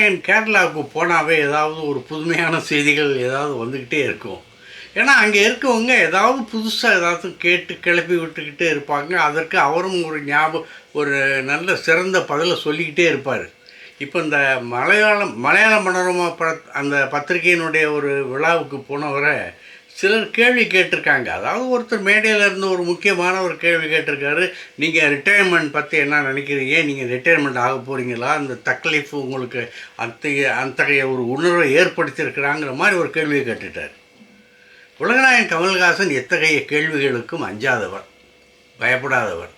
உலகநாயகன் கேரளாவுக்கு போனாவே ஏதாவது ஒரு புதுமையான செய்திகள் ஏதாவது வந்துக்கிட்டே இருக்கும். ஏன்னா அங்கே இருக்கவங்க ஏதாவது புதுசாக ஏதாவது கேட்டு கிளப்பி விட்டுக்கிட்டே இருப்பாங்க. அதற்கு அவரும் ஒரு ஞாபகம் ஒரு நல்ல சிறந்த பதிலை சொல்லிக்கிட்டே இருப்பார். இப்போ இந்த மலையாளம் மலையாள மனோரமா பட அந்த பத்திரிகையினுடைய ஒரு விழாவுக்கு போனவரை சிலர் கேள்வி கேட்டிருக்காங்க. அதாவது ஒருத்தர் மேடையில் இருந்து ஒரு முக்கியமான ஒரு கேள்வி கேட்டிருக்காரு. நீங்கள் ரிட்டையர்மெண்ட் பற்றி என்ன நினைக்கிறீங்க? நீங்கள் ரிட்டையர்மெண்ட் ஆக போகிறீங்களா அந்த தக்லீஃப் உங்களுக்கு அத்தகைய அத்தகைய ஒரு உணர்வை ஏற்படுத்தியிருக்கிறாங்கிற மாதிரி ஒரு கேள்வியை கேட்டுட்டார். உலகநாயகன் கமல்ஹாசன் எத்தகைய கேள்விகளுக்கும் அஞ்சாதவர் பயப்படாதவர்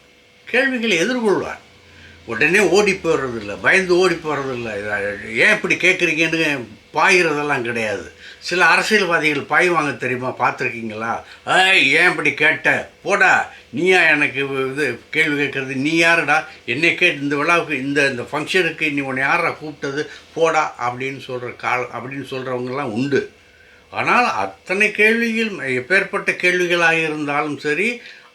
கேள்விகளை எதிர்கொள்வார். உடனே ஓடி போகிறதில்ல பயந்து ஓடி போகிறதில்ல ஏன் இப்படி கேட்குறீங்கன்னு பாய்கிறதெல்லாம் கிடையாது. சில அரசியல்வாதிகள் பாய்வாங்க தெரியுமா? பார்த்துருக்கீங்களா? ஏய் ஏன் இப்படி கேட்ட? போடா நீயா எனக்கு இது கேள்வி கேட்குறது? நீ யாருடா? என்னை கேட்டு இந்த விழாவுக்கு இந்த இந்த ஃபங்க்ஷனுக்கு நீ உன்னை யாரா கூப்பிட்டது? போடா அப்படின்னு சொல்கிற கால் அப்படின்னு சொல்கிறவங்கெல்லாம் உண்டு. ஆனால் அத்தனை கேள்விகள் எப்பேற்பட்ட கேள்விகளாக இருந்தாலும் சரி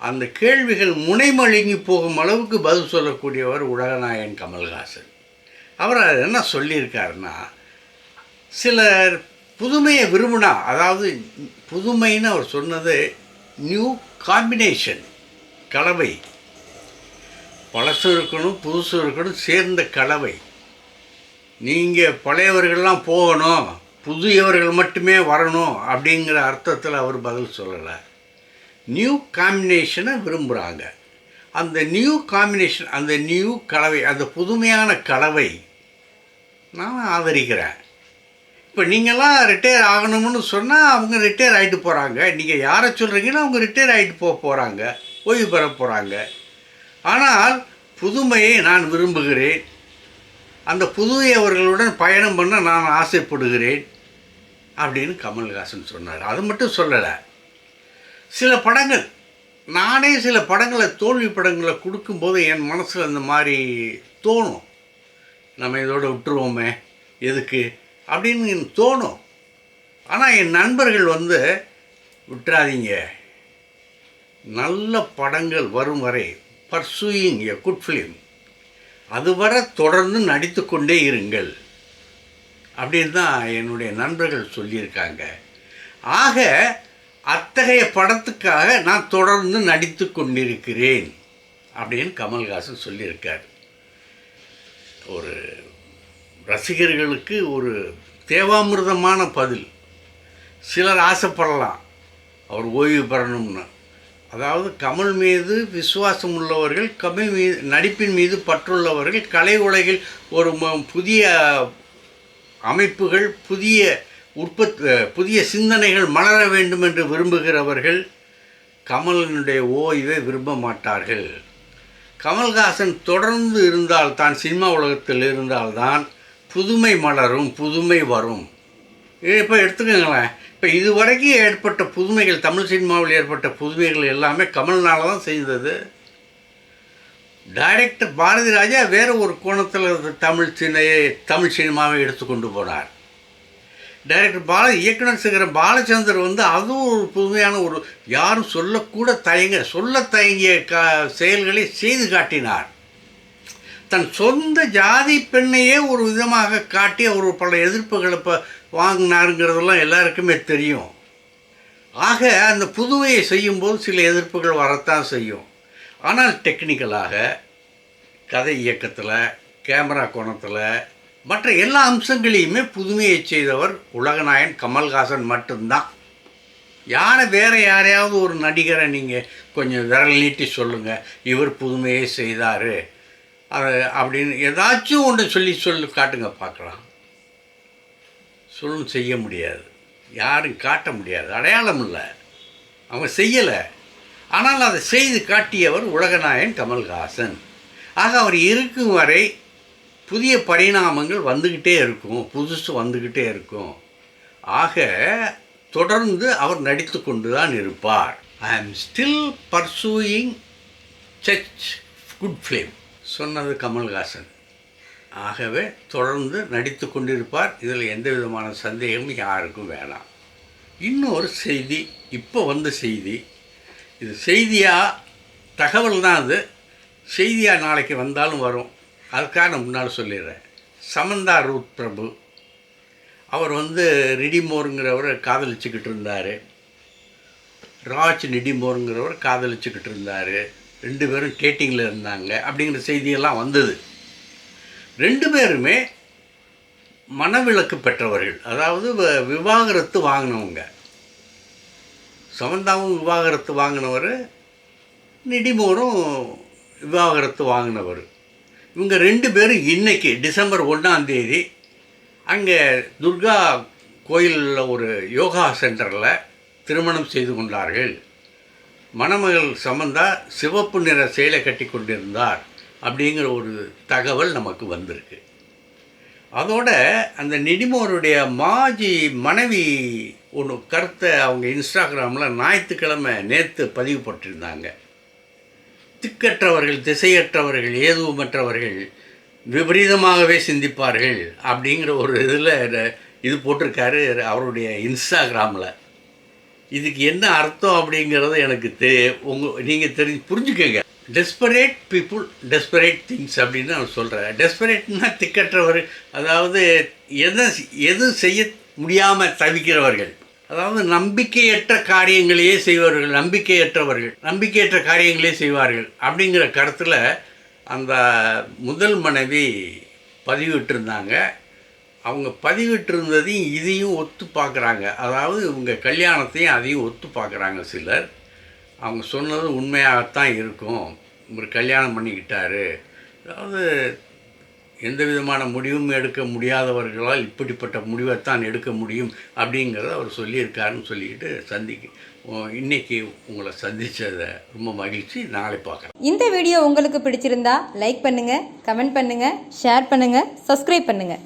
அந்த கேள்விகள் முனைமழுங்கி போகும் அளவுக்கு பதில் சொல்லக்கூடியவர் உலகநாயகன் கமல்ஹாசன். அவர் என்ன சொல்லியிருக்காருன்னா சிலர் புதுமையை விரும்பினா அதாவது புதுமைன்னு அவர் சொன்னது நியூ காம்பினேஷன் கலவை. பழசும் இருக்கணும் புதுசும் இருக்கணும் சேர்ந்த கலவை. நீங்கள் பழையவர்கள்லாம் போகணும் புதியவர்கள் மட்டுமே வரணும் அப்படிங்கிற அர்த்தத்தில் அவர் பதில் சொல்லலை. நியூ காம்பினேஷனை விரும்புகிறாங்க அந்த நியூ காம்பினேஷன் அந்த நியூ கலவை அந்த புதுமையான கலவை நான் ஆதரிக்கிறேன். இப்போ நீங்களாம் ரிட்டையர் ஆகணும்னு சொன்னால் அவங்க ரிட்டையர் ஆகிட்டு போகிறாங்க நீங்கள் யாரை சொல்கிறீங்கன்னா அவங்க ரிட்டையர் ஆகிட்டு போக போகிறாங்க ஓய்வு பெற போகிறாங்க ஆனால் புதுமையை நான் விரும்புகிறேன். அந்த புதியவர்களுடன் பயணம் பண்ண நான் ஆசைப்படுகிறேன். அப்படின்னு கமல்ஹாசன் சொன்னார். அது மட்டும் சொல்லலை. சில படங்கள் நானே சில படங்களை தோல்வி படங்களை கொடுக்கும்போது என் மனசில் அந்த மாதிரி தோணும். நம்ம இதோட விட்டுருவோமே. எதுக்கு? அப்படின்னு எனக்கு தோணும். ஆனால் என் நண்பர்கள் வந்து விட்டுறாதீங்க. நல்ல படங்கள் வரும் வரை பர்சூயிங் எ குட் ஃபிலிம் அதுவரை தொடர்ந்து நடித்து கொண்டே இருங்கள். அப்படின்னு தான் என்னுடைய நண்பர்கள் சொல்லியிருக்காங்க. ஆக அத்தகைய படத்துக்காக நான் தொடர்ந்து நடித்து கொண்டிருக்கிறேன் அப்படின்னு கமல்ஹாசன் சொல்லியிருக்கார். ஒரு ரசிகர்களுக்கு ஒரு தேவாமிர்தமான பதில். சிலர் ஆசைப்படலாம். அவர் ஓய்வு பெறணும்னு. அதாவது கமல் மீது விசுவாசம் உள்ளவர்கள் கமல் மீது நடிப்பின் மீது பற்றுள்ளவர்கள் கலை உலகில் ஒரு புதிய அமைப்புகள் புதிய உற்பத்தி புதிய சிந்தனைகள் மலர வேண்டும் என்று விரும்புகிறவர்கள் கமலினுடைய ஓய்வை விரும்ப மாட்டார்கள். கமல்ஹாசன் தொடர்ந்து இருந்தால் தான் சினிமா உலகத்தில் இருந்தால்தான் புதுமை மலரும் புதுமை வரும். இப்போ எடுத்துக்கோங்களேன். இப்போ இதுவரைக்கும் ஏற்பட்ட புதுமைகள் தமிழ் சினிமாவில் ஏற்பட்ட புதுமைகள் எல்லாமே கமல்னால தான் செய்தது. டைரக்டர் பாரதி ராஜா வேறு ஒரு கோணத்தில் தமிழ் சினையை தமிழ் சினிமாவை எடுத்துக்கொண்டு போனார். டைரக்டர் பால இயக்குனர் சிகர பாலச்சந்தர் வந்து அதுவும் ஒரு புதுமையான ஒரு யாரும் சொல்லக்கூட தயங்க சொல்ல தயங்கிய க செயல்களை செய்து காட்டினார். தன் சொந்த ஜாதி பெண்ணையே ஒரு விதமாக காட்டி அவர் பல எதிர்ப்புகளை இப்போ வாங்கினாருங்கிறதெல்லாம் எல்லாருக்குமே தெரியும். ஆக அந்த புதுமையை செய்யும்போது சில எதிர்ப்புகள் வரத்தான் செய்யும். ஆனால் டெக்னிக்கலாக கதை இயக்கத்தில் கேமரா கோணத்தில் மற்ற எல்லா அம்சங்களையுமே புதுமையை செய்தவர் உலகநாயன் கமல்ஹாசன் மட்டும்தான். யாரை வேறு யாரையாவது ஒரு நடிகரை நீங்கள் கொஞ்சம் விரல் நீட்டி சொல்லுங்கள் இவர் புதுமையை செய்தார். அது அப்படின்னு ஏதாச்சும் ஒன்று சொல்லி சொல்லி காட்டுங்க பார்க்கலாம். சொல்லும் செய்ய முடியாது. யாரும் காட்ட முடியாது. அடையாளம் இல்லை. அவங்க செய்யலை. ஆனால் அதை செய்து காட்டியவர் உலகநாயன் கமல்ஹாசன். ஆக அவர் இருக்கும் வரை புதிய பரிணாமங்கள் வந்துக்கிட்டே இருக்கும். புதுசு வந்துக்கிட்டே இருக்கும். ஆக தொடர்ந்து அவர் நடித்து கொண்டு தான் இருப்பார். I am still pursuing such good film சொன்னது கமல்ஹாசன். ஆகவே தொடர்ந்து நடித்து கொண்டிருப்பார். இதில் எந்த விதமான சந்தேகமும் யாருக்கும் வேணாம். இன்னொரு செய்தி இப்போ வந்த செய்தி. இது செய்தியாக தகவல் தான் அது. செய்தியாக நாளைக்கு வந்தாலும் வரும். அதுக்காக நான் முன்னால் சொல்லிடுறேன். சமந்தா ரூத் பிரபு. அவர் வந்து ரிடிமோருங்கிறவரை காதலிச்சுக்கிட்டு இருந்தார். ராஜ் நிடிமோருங்கிறவர் காதலிச்சுக்கிட்டு இருந்தார். ரெண்டு பேரும் டேட்டிங்கில் இருந்தாங்க அப்படிங்கிற செய்தியெல்லாம் வந்தது. ரெண்டு பேருமே மனவிலக்கு பெற்றவர்கள். அதாவது வ- விவாகரத்து வாங்கினவங்க. சமந்தாவும் விவாகரத்து வாங்கினவர் நிடிமோரும் விவாகரத்து வாங்கினவர். இவங்க ரெண்டு பேரும் இன்றைக்கி டிசம்பர் ஒன்றாந்தேதி அங்கே துர்கா கோயிலில் ஒரு யோகா சென்டரில் திருமணம் செய்து கொண்டார்கள். மணமகள் சமந்தா சிவப்பு நிற சேலை கட்டி கொண்டிருந்தார் அப்படிங்கிற ஒரு தகவல் நமக்கு வந்திருக்கு. அதோட அந்த நெடிமோருடைய மாஜி மனைவி ஒன்று கருத்தை அவங்க இன்ஸ்டாகிராமில் ஞாயிற்றுக்கிழமை நேற்று பதிவு போட்டிருந்தாங்க. திக்கற்றவர்கள் திசையற்றவர்கள் ஏதுவுமற்றவர்கள் விபரீதமாகவே சிந்திப்பார்கள் அப்படிங்கிற ஒரு இதில் இது போட்டிருக்காரு அவருடைய இன்ஸ்டாகிராமில். இதுக்கு என்ன அர்த்தம் அப்படிங்கிறத எனக்கு தெ உங்கள் நீங்கள் தெரிஞ்சு புரிஞ்சுக்கோங்க. டெஸ்பரேட் பீப்புள் டெஸ்பரேட் திங்ஸ் அப்படின்னு நான் சொல்கிறேன் டெஸ்பரேட்னா திக்கற்றவர் அதாவது எதை எதுவும் செய்ய முடியாமல் தவிக்கிறவர்கள். அதாவது நம்பிக்கையற்ற காரியங்களையே செய்வார்கள் நம்பிக்கையற்றவர்கள் நம்பிக்கையற்ற காரியங்களே செய்வார்கள் அப்படிங்கிற கருத்தில் அந்த முதல் மனைவி பதிவிட்டிருந்தாங்க. அவங்க பதிவிட்டிருந்ததையும் இதையும் ஒத்து பார்க்குறாங்க. அதாவது இவங்க கல்யாணத்தையும் அதையும் ஒத்து பார்க்குறாங்க சிலர். அவங்க சொன்னது உண்மையாகத்தான் இருக்கும். இவர் கல்யாணம் பண்ணிக்கிட்டாரு. அதாவது எந்த விதமான முடிவும் எடுக்க முடியாதவர்களால் இப்படிப்பட்ட முடிவைத்தான் எடுக்க முடியும் அப்படிங்கிறத அவர் சொல்லியிருக்காருன்னு சொல்லிக்கிட்டு சந்திக்க இன்னைக்கு உங்களை சந்தித்ததை ரொம்ப மகிழ்ச்சி. நாளை பார்க்குறேன் இந்த வீடியோ உங்களுக்கு பிடிச்சிருந்தா லைக் பண்ணுங்கள் கமெண்ட் பண்ணுங்கள் ஷேர் பண்ணுங்கள் சப்ஸ்கிரைப் பண்ணுங்கள்